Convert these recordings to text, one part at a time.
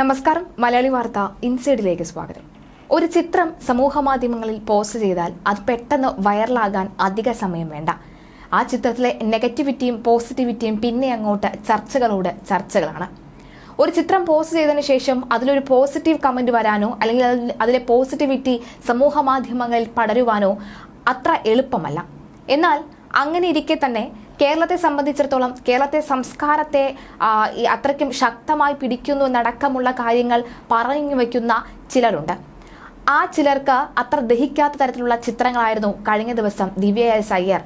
നമസ്കാരം മലയാളി വാർത്ത ഇൻസൈഡിലേക്ക് സ്വാഗതം. ഒരു ചിത്രം സമൂഹ മാധ്യമങ്ങളിൽ പോസ്റ്റ് ചെയ്താൽ അത് പെട്ടെന്ന് വൈറലാകാൻ അധിക സമയം വേണ്ട. ആ ചിത്രത്തിലെ നെഗറ്റിവിറ്റിയും പോസിറ്റിവിറ്റിയും പിന്നെ അങ്ങോട്ട് ചർച്ചകളോട് ചർച്ചകളാണ്. ഒരു ചിത്രം പോസ്റ്റ് ചെയ്തതിനു ശേഷം അതിലൊരു പോസിറ്റീവ് കമന്റ് വരാനോ അല്ലെങ്കിൽ അതിലെ പോസിറ്റിവിറ്റി സമൂഹ മാധ്യമങ്ങളിൽ പടരുവാനോ അത്ര എളുപ്പമല്ല. എന്നാൽ അങ്ങനെ ഇരിക്കെ തന്നെ കേരളത്തെ സംബന്ധിച്ചിടത്തോളം കേരളത്തെ സംസ്കാരത്തെ അത്രയ്ക്കും ശക്തമായി പിടിക്കുന്നു എന്നടക്കമുള്ള കാര്യങ്ങൾ പറഞ്ഞു വയ്ക്കുന്ന ചിലരുണ്ട്. ആ ചിലർക്ക് അത്ര ദഹിക്കാത്ത തരത്തിലുള്ള ചിത്രങ്ങളായിരുന്നു കഴിഞ്ഞ ദിവസം ദിവ്യ എസ് അയ്യർ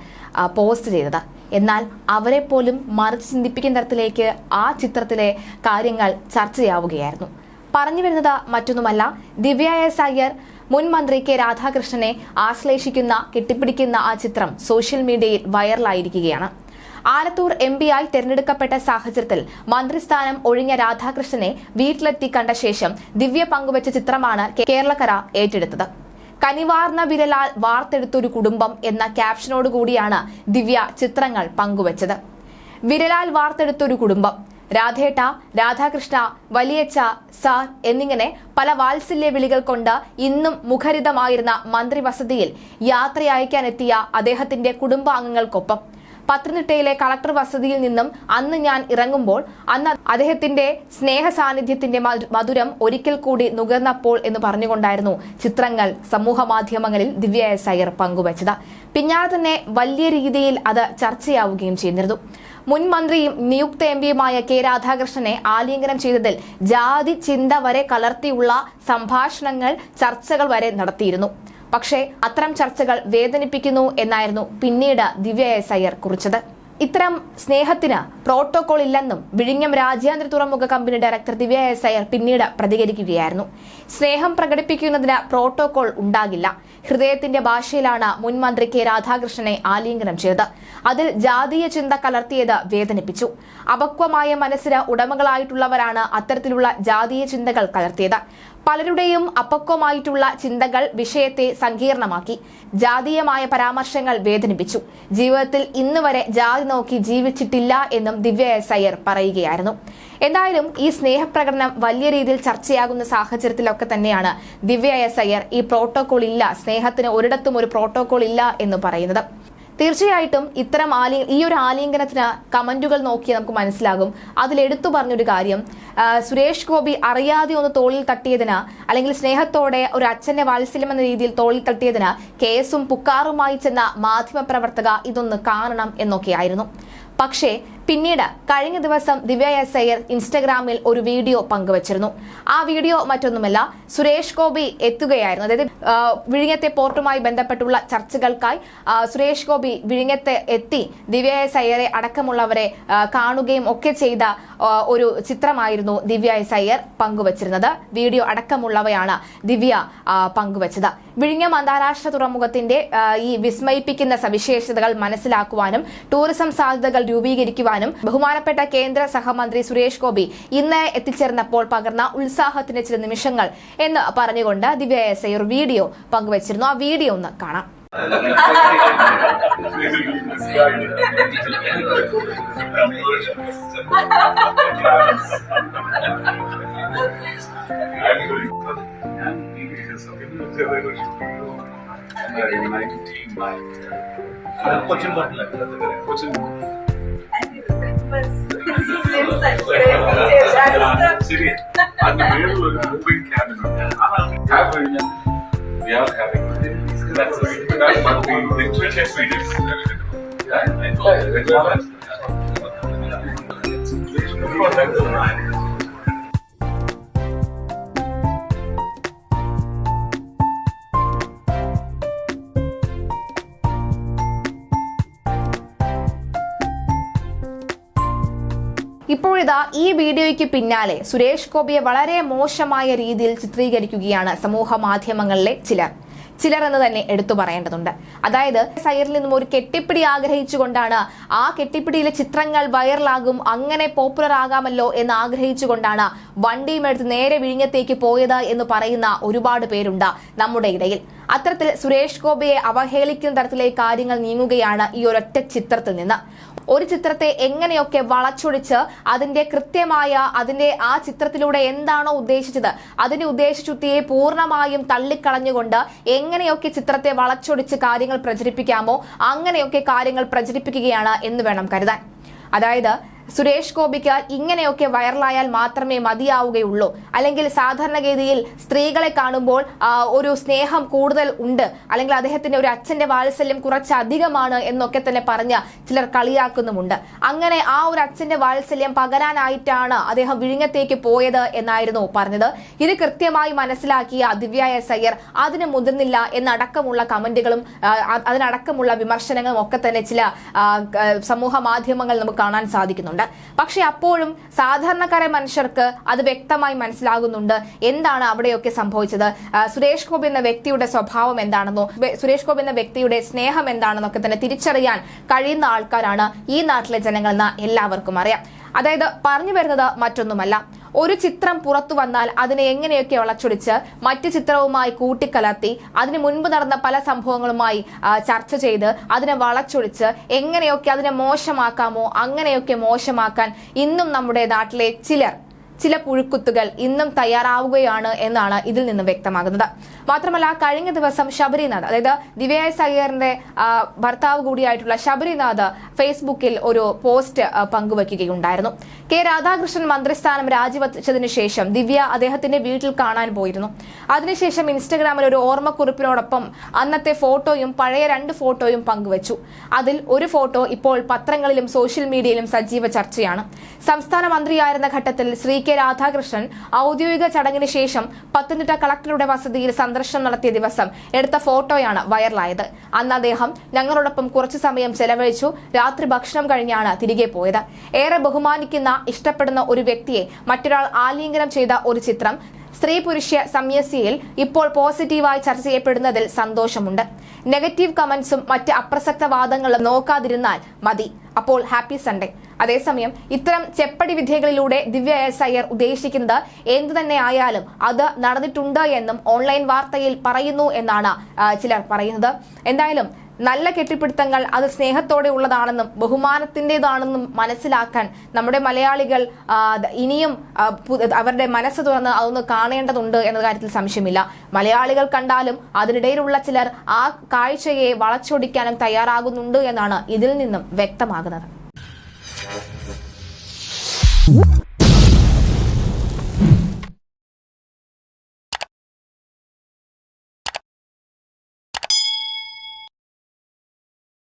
പോസ്റ്റ് ചെയ്തത്. എന്നാൽ അവരെ പോലും മറിച്ച് ചിന്തിപ്പിക്കുന്ന തരത്തിലേക്ക് ആ ചിത്രത്തിലെ കാര്യങ്ങൾ ചർച്ചയാവുകയായിരുന്നു. പറഞ്ഞു വരുന്നത് മറ്റൊന്നുമല്ല. ദിവ്യ എസ് അയ്യർ മുൻ മന്ത്രി കെ രാധാകൃഷ്ണനെ ആശ്ലേഷിക്കുന്ന കെട്ടിപ്പിടിക്കുന്ന ആ ചിത്രം സോഷ്യൽ മീഡിയയിൽ വൈറലായിരിക്കുകയാണ്. ആലത്തൂർ എം ആയി തെരഞ്ഞെടുക്കപ്പെട്ട സാഹചര്യത്തിൽ മന്ത്രിസ്ഥാനം ഒഴിഞ്ഞ രാധാകൃഷ്ണനെ വീട്ടിലെത്തി കണ്ട ശേഷം ദിവ്യ പങ്കുവച്ച ചിത്രമാണ് കേരളക്കര ഏറ്റെടുത്തത്. കനിവാർന്ന വിരലാൽ വാർത്തെടുത്തൊരു കുടുംബം എന്ന ക്യാപ്ഷനോടുകൂടിയാണ് ദിവ്യ ചിത്രങ്ങൾ പങ്കുവച്ചത്. വിരലാൽ വാർത്തെടുത്തൊരു കുടുംബം. രാധേട്ട രാധാകൃഷ്ണ വലിയച്ച സാർ എന്നിങ്ങനെ പല വാത്സല്യ വിളികൾ കൊണ്ട് ഇന്നും മുഖരിതമായിരുന്ന മന്ത്രിവസതിയിൽ യാത്രയയക്കാനെത്തിയ അദ്ദേഹത്തിന്റെ കുടുംബാംഗങ്ങൾക്കൊപ്പം പത്തനംതിട്ടയിലെ കളക്ടർ വസതിയിൽ നിന്നും അന്ന് ഞാൻ ഇറങ്ങുമ്പോൾ അന്ന് അദ്ദേഹത്തിന്റെ സ്നേഹ സാന്നിധ്യത്തിന്റെ മധുരം ഒരിക്കൽ കൂടി നുകർന്നപ്പോൾ എന്ന് പറഞ്ഞുകൊണ്ടായിരുന്നു ചിത്രങ്ങൾ സമൂഹ മാധ്യമങ്ങളിൽ ദിവ്യ എസ് അയ്യർ പങ്കുവച്ചത്. പിന്നാലെ തന്നെ വലിയ രീതിയിൽ അത് ചർച്ചയാവുകയും ചെയ്തിരുന്നു. മുൻ മന്ത്രിയും നിയുക്ത എം പിയുമായ കെ രാധാകൃഷ്ണനെ ആലിംഗനം ചെയ്തതിൽ ജാതി ചിന്ത വരെ കലർത്തിയുള്ള സംഭാഷണങ്ങൾ ചർച്ചകൾ വരെ നടത്തിയിരുന്നു. പക്ഷേ അത്തരം ചർച്ചകൾ വേദനിപ്പിക്കുന്നു എന്നായിരുന്നു പിന്നീട് ദിവ്യ എസ് അയ്യർ കുറിച്ചത്. ഇത്തരം സ്നേഹത്തിന് പ്രോട്ടോകോൾ ഇല്ലെന്നും വിഴിഞ്ഞം രാജ്യാന്തര തുറമുഖ കമ്പനി ഡയറക്ടർ ദിവ്യ എസ് അയ്യർ പിന്നീട് പ്രതികരിക്കുകയായിരുന്നു. സ്നേഹം പ്രകടിപ്പിക്കുന്നതിന് പ്രോട്ടോകോൾ ഉണ്ടാകില്ല. ഹൃദയത്തിന്റെ ഭാഷയിലാണ് മുൻ മന്ത്രി കെ രാധാകൃഷ്ണനെ ആലിംഗനം ചെയ്തത്. അതിൽ ജാതീയ ചിന്ത കലർത്തിയത് വേദനിപ്പിച്ചു. അപക്വമായ മനസ്സിന് ഉടമകളായിട്ടുള്ളവരാണ് അത്തരത്തിലുള്ള ജാതീയ ചിന്തകൾ കലർത്തിയത്. പലരുടെയും അപ്പക്വമായിട്ടുള്ള ചിന്തകൾ വിഷയത്തെ സങ്കീർണമാക്കി. ജാതീയമായ പരാമർശങ്ങൾ വേദനിപ്പിച്ചു. ജീവിതത്തിൽ ഇന്ന് വരെ ജാതി നോക്കി ജീവിച്ചിട്ടില്ല എന്നും ദിവ്യ എസ് അയ്യർ പറയുകയായിരുന്നു. എന്തായാലും ഈ സ്നേഹപ്രകടനം വലിയ രീതിയിൽ ചർച്ചയാകുന്ന സാഹചര്യത്തിലൊക്കെ തന്നെയാണ് ദിവ്യ എസ് അയ്യർ ഈ പ്രോട്ടോകോൾ ഇല്ല സ്നേഹത്തിന് ഒരിടത്തും ഒരു പ്രോട്ടോകോൾ ഇല്ല എന്ന് പറയുന്നത്. തീർച്ചയായിട്ടും ഇത്തരം ആലി ഈ ഒരു ആലിംഗനത്തിന് കമന്റുകൾ നോക്കിയാൽ നമുക്ക് മനസ്സിലാകും. അതിൽ എടുത്തു പറഞ്ഞൊരു കാര്യം സുരേഷ് ഗോപി അറിയാതെ ഒന്ന് തോളിൽ തട്ടിയതിന് അല്ലെങ്കിൽ സ്നേഹത്തോടെ ഒരു അച്ഛന്റെ വാത്സല്യം എന്ന രീതിയിൽ തോളിൽ തട്ടിയതിന് കേസും പുക്കാറുമായി ചെന്ന മാധ്യമപ്രവർത്തക ഇതൊന്ന് കാണണം എന്നൊക്കെയായിരുന്നു. പക്ഷേ പിന്നീട് കഴിഞ്ഞ ദിവസം ദിവ്യ എസ് അയ്യർ ഇൻസ്റ്റഗ്രാമിൽ ഒരു വീഡിയോ പങ്കുവച്ചിരുന്നു. ആ വീഡിയോ മറ്റൊന്നുമല്ല സുരേഷ് ഗോപി എത്തുകയായിരുന്നു. അതായത് വിഴിഞ്ഞത്തെ പോർട്ടുമായി ബന്ധപ്പെട്ടുള്ള ചർച്ചകൾക്കായി സുരേഷ് ഗോപി വിഴിഞ്ഞത്തെ എത്തി ദിവ്യ എസ് അയ്യരെ അടക്കമുള്ളവരെ കാണുകയും ഒക്കെ ചെയ്ത ഒരു ചിത്രമായിരുന്നു ദിവ്യ എസ് അയ്യർ പങ്കുവച്ചിരുന്നത്. വീഡിയോ അടക്കമുള്ളവയാണ് ദിവ്യ പങ്കുവച്ചത്. വിഴിഞ്ഞം അന്താരാഷ്ട്ര തുറമുഖത്തിന്റെ ഈ വിസ്മയിപ്പിക്കുന്ന സവിശേഷതകൾ മനസ്സിലാക്കുവാനും ടൂറിസം സാധ്യതകൾ രൂപീകരിക്കുവാനും ബഹുമാനപ്പെട്ട കേന്ദ്ര സഹമന്ത്രി സുരേഷ് ഗോപി ഇന്ന് എത്തിച്ചേർന്നപ്പോൾ പകർന്ന ഉത്സാഹത്തിന്റെ ചില നിമിഷങ്ങൾ എന്ന് പറഞ്ഞുകൊണ്ട് ദിവ്യ എസ് ഐ ഒരു വീഡിയോ പങ്കുവച്ചിരുന്നു. ആ വീഡിയോ ഒന്ന് കാണാം. കൊച്ചിൻ പാട്ടില്ല കൊച്ചിൻ சரி அந்த வேலூர் மூவிங் கேபின் ஆனா having we are having that's that's what we literally experienced yeah, yeah. yeah. yeah. yeah. yeah. ഇപ്പോഴിതാ ഈ വീഡിയോയ്ക്ക് പിന്നാലെ സുരേഷ് ഗോപിയെ വളരെ മോശമായ രീതിയിൽ ചിത്രീകരിക്കുകയാണ് സമൂഹ മാധ്യമങ്ങളിലെ ചിലർ. ചിലർ എന്ന് തന്നെ എടുത്തു പറയേണ്ടതുണ്ട്. അതായത് സൈറിൽ നിന്നും ഒരു കെട്ടിപ്പിടി ആഗ്രഹിച്ചുകൊണ്ടാണ് ആ കെട്ടിപ്പിടിയിലെ ചിത്രങ്ങൾ വൈറലാകും അങ്ങനെ പോപ്പുലർ ആകാമല്ലോ എന്ന് ആഗ്രഹിച്ചുകൊണ്ടാണ് വണ്ടിയും എടുത്ത് നേരെ വിഴിഞ്ഞത്തേക്ക് പോയത് എന്ന് പറയുന്ന ഒരുപാട് പേരുണ്ട് നമ്മുടെ ഇടയിൽ. അത്തരത്തിൽ സുരേഷ് ഗോപിയെ അവഹേളിക്കുന്ന തരത്തിലേക്ക് കാര്യങ്ങൾ നീങ്ങുകയാണ് ഈ ഒരൊറ്റ ചിത്രത്തിൽ നിന്ന്. ഒരു ചിത്രത്തെ എങ്ങനെയൊക്കെ വളച്ചൊടിച്ച് അതിന്റെ കൃത്യമായ അതിന്റെ ആ ചിത്രത്തിലൂടെ എന്താണോ ഉദ്ദേശിച്ചത് അതിന്റെ ഉദ്ദേശശുദ്ധിയെ പൂർണമായും തള്ളിക്കളഞ്ഞുകൊണ്ട് എങ്ങനെയൊക്കെ ചിത്രത്തെ വളച്ചൊടിച്ച് കാര്യങ്ങൾ പ്രചരിപ്പിക്കാമോ അങ്ങനെയൊക്കെ കാര്യങ്ങൾ പ്രചരിപ്പിക്കുകയാണ് എന്ന് വേണം കരുതാൻ. അതായത് സുരേഷ് ഗോപിക്ക് ഇങ്ങനെയൊക്കെ വൈറലായാൽ മാത്രമേ മതിയാവുകയുള്ളൂ. അല്ലെങ്കിൽ സാധാരണഗതിയിൽ സ്ത്രീകളെ കാണുമ്പോൾ ഒരു സ്നേഹം കൂടുതൽ ഉണ്ട്. അല്ലെങ്കിൽ അദ്ദേഹത്തിന്റെ ഒരു അച്ഛന്റെ വാത്സല്യം കുറച്ചധികമാണ് എന്നൊക്കെ തന്നെ പറഞ്ഞ് ചിലർ കളിയാക്കുന്നുമുണ്ട്. അങ്ങനെ ആ ഒരു അച്ഛന്റെ വാത്സല്യം പകരാനായിട്ടാണ് അദ്ദേഹം വിഴിഞ്ഞത്തേക്ക് പോയത് എന്നായിരുന്നു പറഞ്ഞത്. ഇത് കൃത്യമായി മനസ്സിലാക്കിയ ദിവ്യ എസ് അയ്യർ അതിന് മുതിർന്നില്ല എന്നടക്കമുള്ള കമന്റുകളും അതിനടക്കമുള്ള വിമർശനങ്ങളും ഒക്കെ തന്നെ ചില സമൂഹ മാധ്യമങ്ങൾ നമുക്ക് കാണാൻ സാധിക്കുന്നുണ്ട് പക്ഷെ അപ്പോഴും സാധാരണക്കാരെ മനുഷ്യർക്ക് അത് വ്യക്തമായി മനസ്സിലാകുന്നുണ്ട്. എന്താണ് അവിടെയൊക്കെ സംഭവിച്ചത്? സുരേഷ് ഗോപി എന്ന വ്യക്തിയുടെ സ്വഭാവം എന്താണെന്നോ സുരേഷ് ഗോപി എന്ന വ്യക്തിയുടെ സ്നേഹം എന്താണെന്നൊക്കെ തന്നെ തിരിച്ചറിയാൻ കഴിയുന്ന ആൾക്കാരാണ് ഈ നാട്ടിലെ ജനങ്ങളെന്ന് എല്ലാവർക്കും അറിയാം. അതായത് പറഞ്ഞു വരുന്നത് മറ്റൊന്നുമല്ല. ഒരു ചിത്രം പുറത്തു വന്നാൽ അതിനെ എങ്ങനെയൊക്കെ വളച്ചൊടിച്ച് മറ്റു ചിത്രവുമായി കൂട്ടിക്കലർത്തി അതിന് മുൻപ് നടന്ന പല സംഭവങ്ങളുമായി ചർച്ച ചെയ്ത് അതിനെ വളച്ചൊടിച്ച് എങ്ങനെയൊക്കെ അതിനെ മോശമാക്കാമോ അങ്ങനെയൊക്കെ മോശമാക്കാൻ ഇന്നും നമ്മുടെ നാട്ടിലെ ചിലർ ചില പുഴുക്കുത്തുകൾ ഇന്നും തയ്യാറാവുകയാണ് എന്നാണ് ഇതിൽ നിന്ന് വ്യക്തമാകുന്നത്. മാത്രമല്ല കഴിഞ്ഞ ദിവസം ശബരിനാഥ് അതായത് ദിവ്യായ സഹകരന്റെ ഭർത്താവ് കൂടിയായിട്ടുള്ള ശബരിനാഥ് ഫേസ്ബുക്കിൽ ഒരു പോസ്റ്റ് പങ്കുവയ്ക്കുകയുണ്ടായിരുന്നു കെ രാധാകൃഷ്ണൻ മന്ത്രിസ്ഥാനം രാജിവച്ചതിനു ശേഷം ദിവ്യ അദ്ദേഹത്തിന്റെ വീട്ടിൽ കാണാൻ പോയിരുന്നു. അതിനുശേഷം ഇൻസ്റ്റഗ്രാമിൽ ഒരു ഓർമ്മക്കുറിപ്പിനോടൊപ്പം അന്നത്തെ ഫോട്ടോയും പഴയ രണ്ട് ഫോട്ടോയും പങ്കുവച്ചു. അതിൽ ഒരു ഫോട്ടോ ഇപ്പോൾ പത്രങ്ങളിലും സോഷ്യൽ മീഡിയയിലും സജീവ ചർച്ചയാണ്. സംസ്ഥാന മന്ത്രിയായിരുന്ന ഘട്ടത്തിൽ ശ്രീ കെ രാധാകൃഷ്ണൻ ഔദ്യോഗിക ചടങ്ങിന് ശേഷം പത്തനംതിട്ട കളക്ടറുടെ വസതിയിൽ സന്ദർശനം നടത്തിയ ദിവസം എടുത്ത ഫോട്ടോയാണ് വൈറലായത്. അന്ന് അദ്ദേഹം ഞങ്ങളോടൊപ്പം കുറച്ചു സമയം ചെലവഴിച്ചു. രാത്രി ഭക്ഷണം കഴിഞ്ഞാണ് തിരികെ പോയത്. ഏറെ ബഹുമാനിക്കുന്ന ഇഷ്ടപ്പെടുന്ന ഒരു വ്യക്തിയെ മറ്റൊരാൾ ആലിംഗനം ചെയ്ത ഒരു ചിത്രം സ്ത്രീ പുരുഷ സംയസിയിൽ ഇപ്പോൾ പോസിറ്റീവായി ചർച്ച ചെയ്യപ്പെടുന്നതിൽ സന്തോഷമുണ്ട്. നെഗറ്റീവ് കമന്റ്സും മറ്റ് അപ്രസക്ത വാദങ്ങളും നോക്കാതിരുന്നാൽ മതി. അപ്പോൾ ഹാപ്പി സൺഡേ. അതേസമയം ഇത്തരം ചെപ്പടി വിദ്യകളിലൂടെ ദിവ്യ എസ് അയ്യർ ഉദ്ദേശിക്കുന്നത് എന്തു തന്നെ ആയാലും അത് നടന്നിട്ടുണ്ട് എന്നും ഓൺലൈൻ വാർത്തയിൽ പറയുന്നു എന്നാണ് ചിലർ പറയുന്നത്. എന്തായാലും നല്ല കെട്ടിപ്പിടുത്തങ്ങൾ അത് സ്നേഹത്തോടെ ഉള്ളതാണെന്നും ബഹുമാനത്തിന്റെതാണെന്നും മനസ്സിലാക്കാൻ നമ്മുടെ മലയാളികൾ ഇനിയും അവരുടെ മനസ്സ് തുറന്ന് അതൊന്ന് കാണേണ്ടതുണ്ട് എന്ന കാര്യത്തിൽ സംശയമില്ല. മലയാളികൾ കണ്ടാലും അതിനിടയിലുള്ള ചിലർ ആ കാഴ്ചയെ വളച്ചൊടിക്കാനും തയ്യാറാകുന്നുണ്ട് എന്നാണ് ഇതിൽ നിന്നും വ്യക്തമാകുന്നത്.